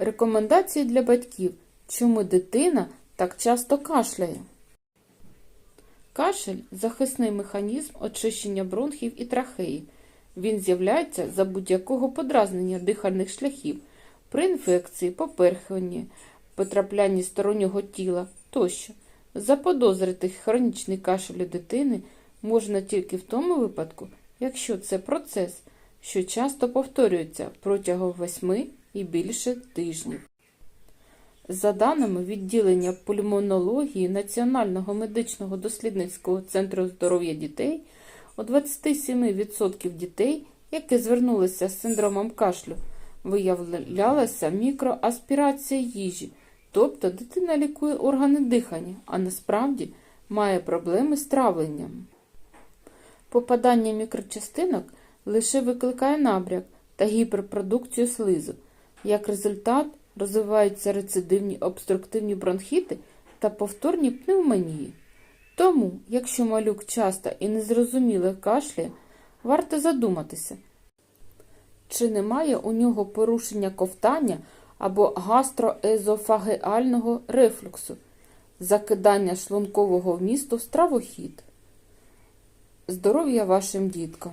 Рекомендації для батьків, чому дитина так часто кашляє. Кашель захисний механізм очищення бронхів і трахеї. Він з'являється за будь-якого подразнення дихальних шляхів при інфекції, поперхуванні, потраплянні стороннього тіла тощо. Заподозрити хронічний кашель у дитини можна тільки в тому випадку, якщо це процес, що часто повторюється протягом 8 і більше тижнів. За даними відділення пульмонології Національного медичного дослідницького центру здоров'я дітей, у 27% дітей, які звернулися з синдромом кашлю, виявлялася мікроаспірація їжі, тобто дитина лікує органи дихання, а насправді має проблеми з травленням. Попадання мікрочастинок лише викликає набряк та гіперпродукцію слизу. Як результат, розвиваються рецидивні обструктивні бронхіти та повторні пневмонії. Тому, якщо малюк часто і незрозуміло кашляє, варто задуматися, чи немає у нього порушення ковтання або гастроезофагеального рефлюксу, закидання шлункового вмісту в стравохід. Здоров'я вашим діткам!